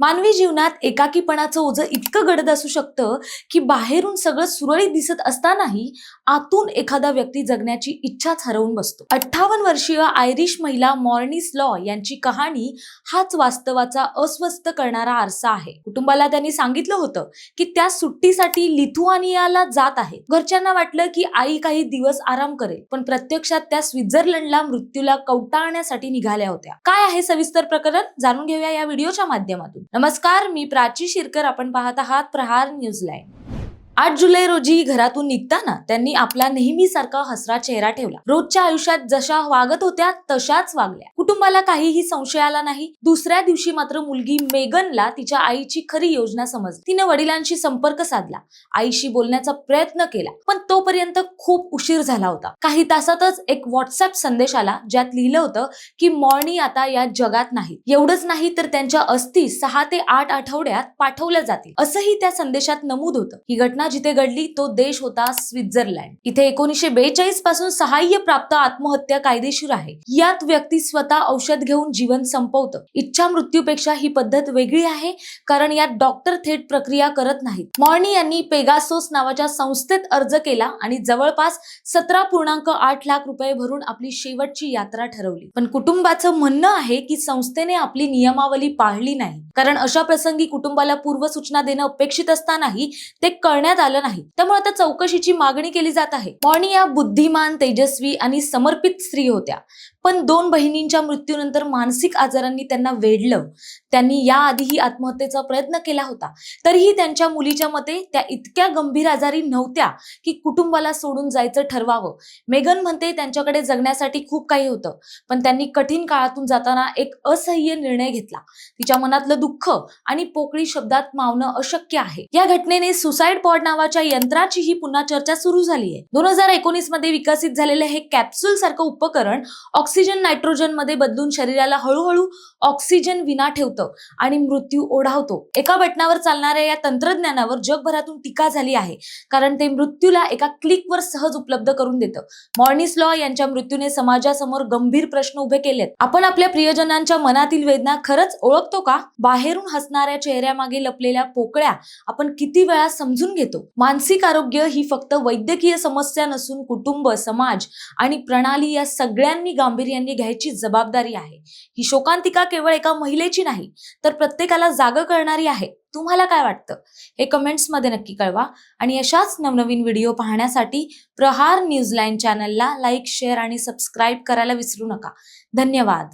मानवी जीवनात एकाकीपणाचं ओझं इतकं गडद असू शकतं की बाहेरून सगळं सुरळीत दिसत असतानाही आतून एखादा व्यक्ती जगण्याची इच्छाच हरवून बसतो. अठ्ठावन्न वर्षीय आयरिश महिला मॉर्निस लॉ यांची कहाणी हाच वास्तवाचा अस्वस्थ करणारा आरसा आहे. कुटुंबाला त्यांनी सांगितलं होतं की त्या सुट्टीसाठी लिथुआनियाला जात आहे. घरच्यांना वाटलं की आई काही दिवस आराम करेल पण प्रत्यक्षात त्या स्वित्झर्लंडला मृत्यूला कवटाळण्यासाठी निघाल्या होत्या. काय आहे सविस्तर प्रकरण? जाणून घेऊया या व्हिडिओच्या माध्यमातून. नमस्कार मी प्राची शिरकर. आपण पाहत आहात प्रहार न्यूझीलँड आठ जुलै रोजी घरातून निघताना त्यांनी आपला नेहमीसारखा हसरा चेहरा ठेवला. रोजच्या आयुष्यात जशा वागत होत्या तशाच वागल्या. कुटुंबाला काहीही संशय आला नाही. दुसऱ्या दिवशी मात्र मुलगी मेगनला तिच्या आईची खरी योजना समजली. तिने वडिलांशी संपर्क साधला. आईशी बोलण्याचा प्रयत्न केला. पण तोपर्यंत खूप उशीर झाला होता. काही तासातच एक व्हॉट्सअप संदेश आला ज्यात लिहिलं होतं की मॉर्नी आता या जगात नाही. एवढंच नाही तर त्यांच्या अस्थी सहा ते आठ आठवड्यात पाठवल्या जातील. असंही त्या संदेशात नमूद होतं. ही घटना जिथे घडली तो देश होता स्वित्झर्लंड. इथे एकोणीशे बेचाळीसपासून सहाय्य प्राप्त आत्महत्या कायदेशीर आहे. यात व्यक्ती स्वतः औषध घेऊन जीवन संपवतं. इच्छा मृत्यूपेक्षा ही पद्धत वेगळी आहे कारण यात डॉक्टर थेट प्रक्रिया करत नाहीत. मॉर्नी यांनी पेगासोस नावाच्या संस्थेत अर्ज केला आणि जवळपास सतरा पूर्णांक आठ लाख रुपये भरून आपली शेवटची यात्रा ठरवली. पण कुटुंबाचं म्हणणं आहे की संस्थेने आपली नियमावली पाळली नाही. कारण अशा प्रसंगी कुटुंबाला पूर्वसूचना देणं अपेक्षित असतानाही ते करण्यात आलं नाही. त्यामुळे आता चौकशीची मागणी केली जात आहे. मॉर्नी या बुद्धिमान तेजस्वी आणि समर्पित स्त्री होत्या. पण दोन बहिणींच्या मृत्यूनंतर मानसिक आजारांनी त्यांना वेढलं. त्यांनी याआधीही आत्महत्येचा प्रयत्न केला होता. तरीही त्यांच्या मुलीच्या मते त्या इतक्या गंभीर आजारी नव्हत्या की कुटुंबाला सोडून जायचं ठरवावं. मेगन म्हणते त्यांच्याकडे जगण्यासाठी खूप काही होतं पण त्यांनी कठीण काळातून जाताना एक असह्य निर्णय घेतला. तिच्या मनातलं दुःख आणि पोकळी शब्दात मावणं अशक्य आहे. या घटनेने सुसाईड पॉड नावाच्या यंत्राचीही पुन्हा चर्चा सुरू झाली आहे दोन हजार एकोणीसमध्ये विकसित झालेलं हे कॅप्सूल सारखं उपकरण ऑक्सिजन नायट्रोजनमध्ये बदलून शरीराला हळूहळू ऑक्सिजन विना ठेवतं आणि मृत्यू ओढावतो. एका बटनावर चालणाऱ्या या तंत्रज्ञानावर जगभरातून टीका झाली आहे. कारण ते मृत्यूला एका क्लिकवर सहज उपलब्ध करून देतं. मॉर्निस लॉ यांच्या मृत्यूने समाजासमोर गंभीर प्रश्न उभे केलेत. आपण आपल्या प्रियजनांच्या मनातील वेदना खरंच ओळखतो का? बाहेरून हसणाऱ्या चेहऱ्यामागे लपलेल्या पोकळ्या आपण किती वेळा समजून घेतो? मानसिक आरोग्य ही फक्त वैद्यकीय समस्या नसून कुटुंब समाज आणि प्रणाली या सगळ्यांनी गांभीर्याने घ्यायची जबाबदारी आहे. ही शोकांतिका केवळ एका महिलेची नाही तर प्रत्येकाला जाग करणारी आहे. तुम्हाला काय वाटतं? हे कमेंट्समध्ये नक्की कळवा. आणि अशाच नवनवीन व्हिडिओ पाहण्यासाठी प्रहार न्यूजलाईन चॅनलला लाईक शेअर आणि सबस्क्राईब करायला विसरू नका. धन्यवाद.